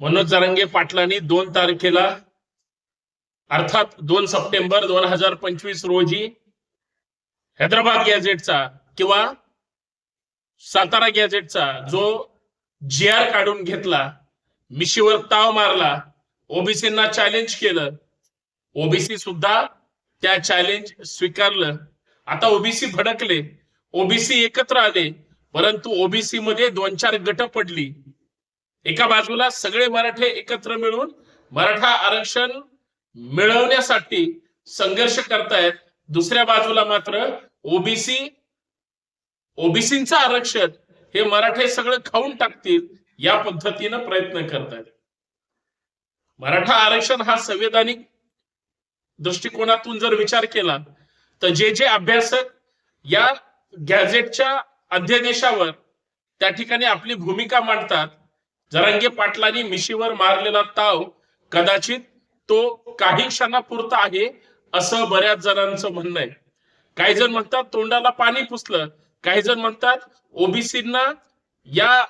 मनोज जरांगे पाटलांनी दोन तारखेला अर्थात दोन सप्टेंबर दोन हजार पंचवीस रोजी हैदराबाद गॅझेटचा किंवा सातारा गॅझेटचा जो जी आर काढून घेतला मिशीवर ताव मारला ओबीसींना चॅलेंज केलं ओबीसी सुद्धा त्या चॅलेंज स्वीकारलं. आता ओबीसी भडकले ओबीसी एकत्र आले परंतु ओबीसी मध्ये दोन चार गट पडली. एका बाजूला सगळे मराठे एकत्र मिळून मराठा आरक्षण मिळवण्यासाठी संघर्ष करतायत. दुसऱ्या बाजूला मात्र ओबीसी ओबीसीचं आरक्षण हे मराठे सगळं खाऊन टाकतील या पद्धतीनं प्रयत्न करतायत. मराठा आरक्षण हा संवैधानिक दृष्टिकोनातून जर विचार केला तर जे जे अभ्यासक या गॅझेटच्या अध्यादेशावर त्या ठिकाणी आपली भूमिका मांडतात जरांगे पाटलांनी मिशीवर मारलेला ताव कदाचित तो काही क्षणापुरता आहे असं बऱ्याच जणांचं म्हणणं आहे. काही जण म्हणतात तोंडाला पाणी पुसलं. काही जण म्हणतात ओबीसींना या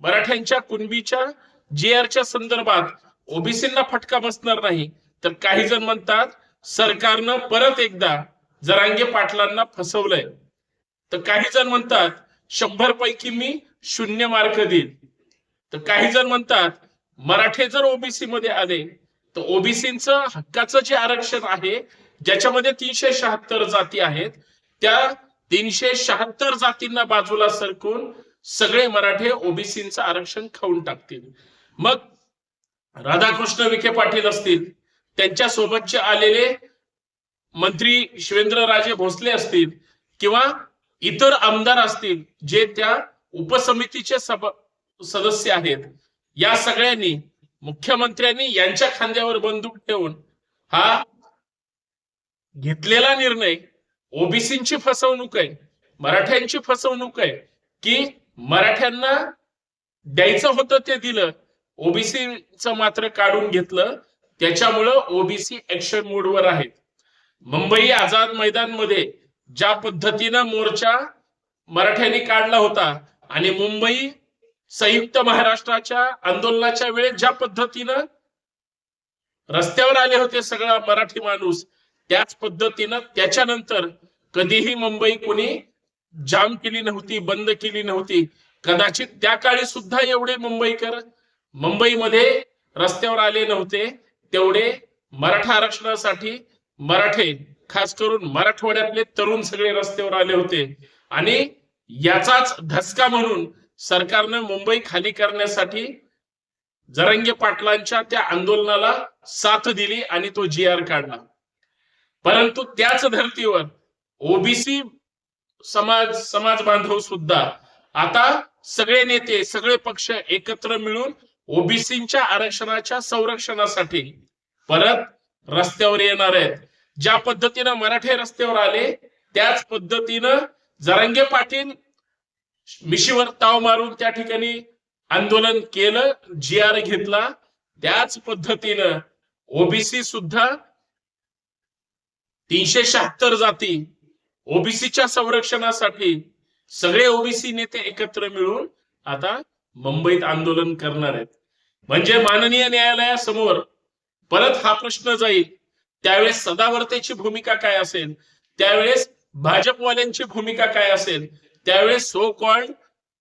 मराठ्यांच्या कुणबीच्या जी आरच्या संदर्भात ओबीसींना फटका बसणार नाही. तर काही जण म्हणतात सरकारनं परत एकदा जरांगे पाटलांना फसवलंय. तर काही जण म्हणतात शंभर पैकी मी शून्य मार्क देईल तर काही जण म्हणतात मराठे जर ओबीसी मध्ये आले तर ओबीसीचं हक्काचं जे आरक्षण आहे ज्याच्यामध्ये तीनशे शहात्तर जाती आहेत त्या तीनशे शहात्तर जातींना बाजूला सरकून सगळे मराठे ओबीसीचं आरक्षण खाऊन टाकतील. मग राधाकृष्ण विखे पाटील असतील त्यांच्या सोबतचे आलेले मंत्री शिवेंद्रराजे भोसले असतील किंवा इतर आमदार असतील जे त्या उपसमितीचे सदस्य आहेत या सगळ्यांनी मुख्यमंत्र्यांनी यांच्या खांद्यावर बंदूक ठेवून हा घेतलेला निर्णय ओबीसींची फसवणूक आहे मराठ्यांची फसवणूक आहे की मराठ्यांना द्यायचं होतं ते दिलं ओबीसीच मात्र काढून घेतलं त्याच्यामुळं ओबीसी ऍक्शन मोडवर आहेत. मुंबई आझाद मैदानमध्ये ज्या पद्धतीनं मोर्चा मराठ्यांनी काढला होता आणि मुंबई संयुक्त महाराष्ट्राच्या आंदोलनाच्या वेळेस ज्या पद्धतीनं रस्त्यावर आले होते सगळा मराठी माणूस त्याच पद्धतीनं त्याच्यानंतर कधीही मुंबई कोणी जाम केली नव्हती बंद केली नव्हती. कदाचित त्या काळी सुद्धा एवढे मुंबईकर मुंबईमध्ये रस्त्यावर आले नव्हते तेवढे मराठा आरक्षणासाठी मराठे खास करून मराठवाड्यातले तरुण सगळे रस्त्यावर आले होते. आणि याचाच धसका म्हणून सरकारनं मुंबई खाली करण्यासाठी जरंगे पाटलांच्या त्या आंदोलनाला साथ दिली आणि तो जी आर काढला. परंतु त्याच धर्तीवर ओबीसी समाज समाज बांधव सुद्धा आता सगळे नेते सगळे पक्ष एकत्र मिळून ओबीसीच्या आरक्षणाच्या संरक्षणासाठी परत रस्त्यावर येणार आहेत. ज्या पद्धतीनं मराठे रस्त्यावर आले त्याच पद्धतीनं जरंगे पाटील मिशीवर ताव मारून त्या ठिकाणी आंदोलन केलं जी आर घेतला. त्याच पद्धतीनं ओबीसी सुद्धा तीनशे शहात्तर जाती ओबीसीच्या संरक्षणासाठी सगळे ओबीसी नेते एकत्र मिळून आता मुंबईत आंदोलन करणार आहेत. म्हणजे माननीय न्यायालयासमोर परत हा प्रश्न जाईल. त्यावेळेस सदावर्तेची भूमिका काय असेल? त्यावेळेस भाजपवाल्यांची भूमिका काय असेल? त्यावेळेस सो कॉल्ड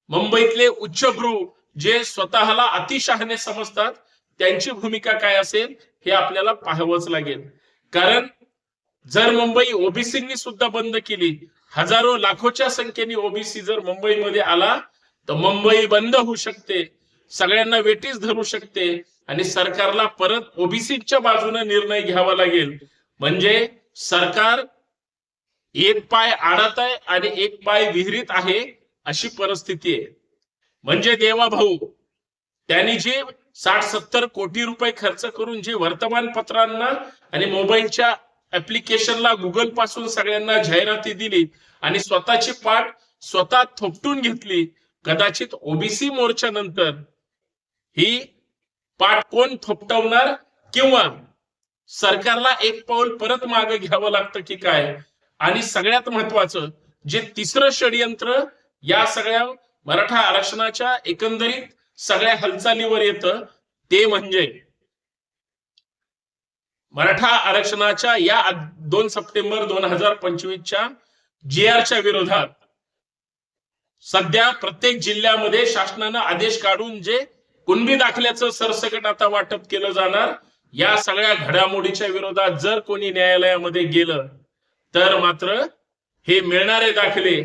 मुंबईतले उच्चभ्रू जे स्वतःला अतिशहाणे समजतात त्यांची भूमिका काय असेल? हे आपल्याला पाहावंच लागेल. कारण जर मुंबई ओबीसींनी सुद्धा बंद केली हजारो लाखोच्या संख्येने ओबीसी जर मुंबईमध्ये आला तर मुंबई बंद होऊ शकते. सगळ्यांना वेटीस धरू शकते आणि सरकारला परत ओबीसीच्या बाजूने निर्णय घ्यावा लागेल. म्हणजे सरकार एक पाय आडत आहे आणि एक पाय विहिरीत आहे अशी परिस्थिती आहे. म्हणजे देवा भाऊ त्यांनी जे साठ सत्तर कोटी रुपये खर्च करून जे वर्तमानपत्रांना आणि मोबाईलच्या ऍप्लिकेशनला गुगलपासून सगळ्यांना जाहिराती दिली आणि स्वतःची पाठ स्वतः थोपटून घेतली कदाचित ओबीसी मोर्चा नंतर ही पाठ कोण थोपटवणार? किंवा सरकारला एक पाऊल परत मागे घ्यावं लागतं की काय? आणि सगळ्यात महत्वाचं जे तिसरं षडयंत्र या सगळ्या मराठा आरक्षणाच्या एकंदरीत सगळ्या हालचालीवर येतं ते म्हणजे मराठा आरक्षणाच्या या दोन सप्टेंबर दोन हजार पंचवीसच्या जी आरच्या विरोधात सध्या प्रत्येक जिल्ह्यामध्ये शासनानं आदेश काढून जे कुणबी दाखल्याचं सरसकट आता वाटप केलं जाणार. या सगळ्या घडामोडीच्या विरोधात जर कोणी न्यायालयामध्ये गेलं तर मात्र हे मिळणारे दाखले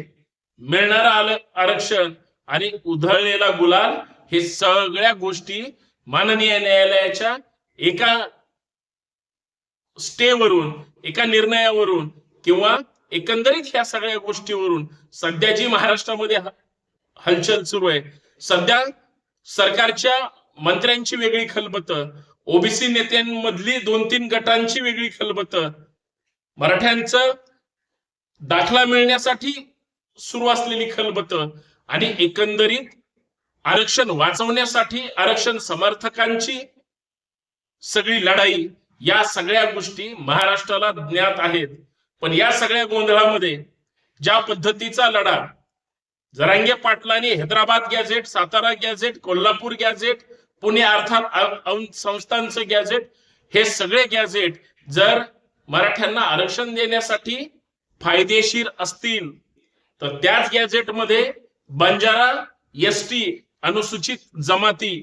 मिळणारं आरक्षण आणि उधळलेला गुलाल हे सगळ्या गोष्टी माननीय न्यायालयाच्या एका स्टेवरून एका निर्णयावरून किंवा एकंदरीत ह्या सगळ्या गोष्टीवरून सध्या जी महाराष्ट्रामध्ये हलचल सुरू आहे सध्या सरकारच्या मंत्र्यांची वेगळी खलबत ओबीसी नेत्यांमधली दोन तीन गटांची वेगळी खलबत. मराठ्यांचं दाखला मिळण्यासाठी सुरू असलेली खलबत आणि एकंदरीत आरक्षण वाचवण्यासाठी आरक्षण समर्थकांची सगळी लढाई या सगळ्या गोष्टी महाराष्ट्राला ज्ञात आहेत. पण या सगळ्या गोंधळामध्ये ज्या पद्धतीचा लढा जरांगे पाटलांनी Hyderabad gazette Satara gazette Kolhapur gazette Pune अर्थात संस्थांचं गॅझेट हे सगळे गॅझेट जर मराठ्यांना आरक्षण देण्यासाठी फायदेशीर असतील तर त्याच गॅझेटमध्ये बंजारा एस टी अनुसूचित जमाती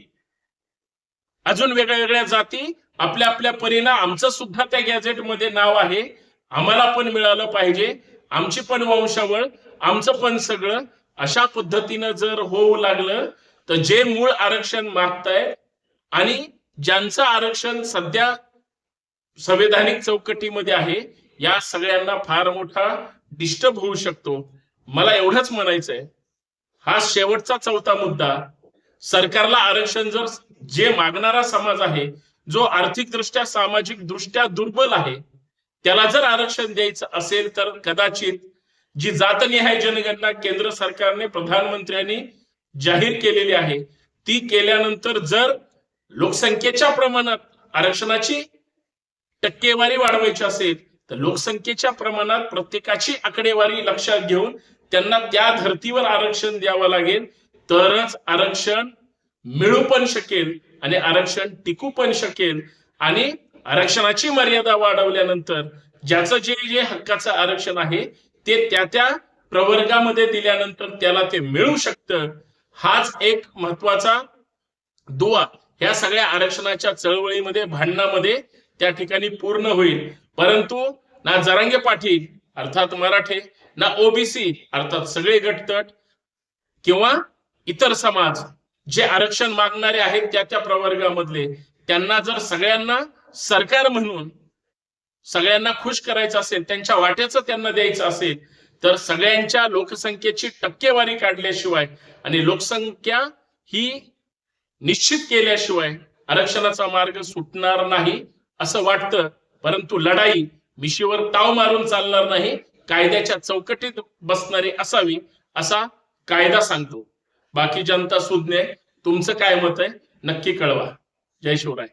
अजून वेगळ्या वेगळ्या जाती आपल्या आपल्या परीनं आमचं सुद्धा त्या गॅझेटमध्ये नाव आहे. आम्हाला पण मिळालं पाहिजे. आमची पण वंशावळ आमचं पण सगळं. अशा पद्धतीनं जर होऊ लागलं तर जे मूळ आरक्षण मागतायत आणि ज्यांचं आरक्षण सध्या संवैधानिक चौकटीमध्ये आहे या सगळ्यांना फार मोठा डिस्टर्ब होऊ शकतो. मला एवढंच म्हणायचंय हा शेवटचा चौथा मुद्दा. सरकारला आरक्षण जर जे मागणारा समाज आहे जो आर्थिकदृष्ट्या सामाजिक दृष्ट्या दुर्बल आहे त्याला जर आरक्षण द्यायचं असेल तर कदाचित जी जातनिहाय जनगणना केंद्र सरकारने प्रधानमंत्र्यांनी जाहीर केलेली आहे ती केल्यानंतर जर लोकसंख्येच्या प्रमाणात आरक्षणाची टक्केवारी वाढवायची असेल तर लोकसंख्येच्या प्रमाणात प्रत्येकाची आकडेवारी लक्षात घेऊन त्यांना त्या धर्तीवर आरक्षण द्यावं लागेल. तरच आरक्षण मिळू पण शकेल आणि आरक्षण टिकू पण शकेल आणि आरक्षणाची मर्यादा वाढवल्यानंतर ज्याचं जे जे हक्काचं आरक्षण आहे ते त्या त्या प्रवर्गामध्ये दिल्यानंतर त्याला ते मिळू शकतं. हाच एक महत्त्वाचा दुवा ह्या सगळ्या आरक्षणाच्या चळवळीमध्ये भांडणामध्ये त्या ठिकाणी पूर्ण होईल. परंतु ना जरांगे पाटील अर्थात मराठे ना ओबीसी अर्थात सगळे गटतट किंवा इतर समाज जे आरक्षण मागणारे आहेत त्या त्या प्रवर्गामधले त्यांना जर सगळ्यांना सरकार म्हणून सगळ्यांना खुश करायचं असेल त्यांच्या वाट्याचं त्यांना द्यायचं असेल तर सगळ्यांच्या लोकसंख्येची टक्केवारी काढल्याशिवाय आणि लोकसंख्या ही निश्चित केल्याशिवाय आरक्षणाचा मार्ग सुटणार नाही असं वाटतं. परंतु लढाई मिशीवर ताव मारून चालणार नाही कायद्याच्या चौकटीत बसणारी असावी असा कायदा सांगतो. बाकी जनता सुज्ञ आहे. तुमचं काय मत आहे? नक्की कळवा. जय शिवराय.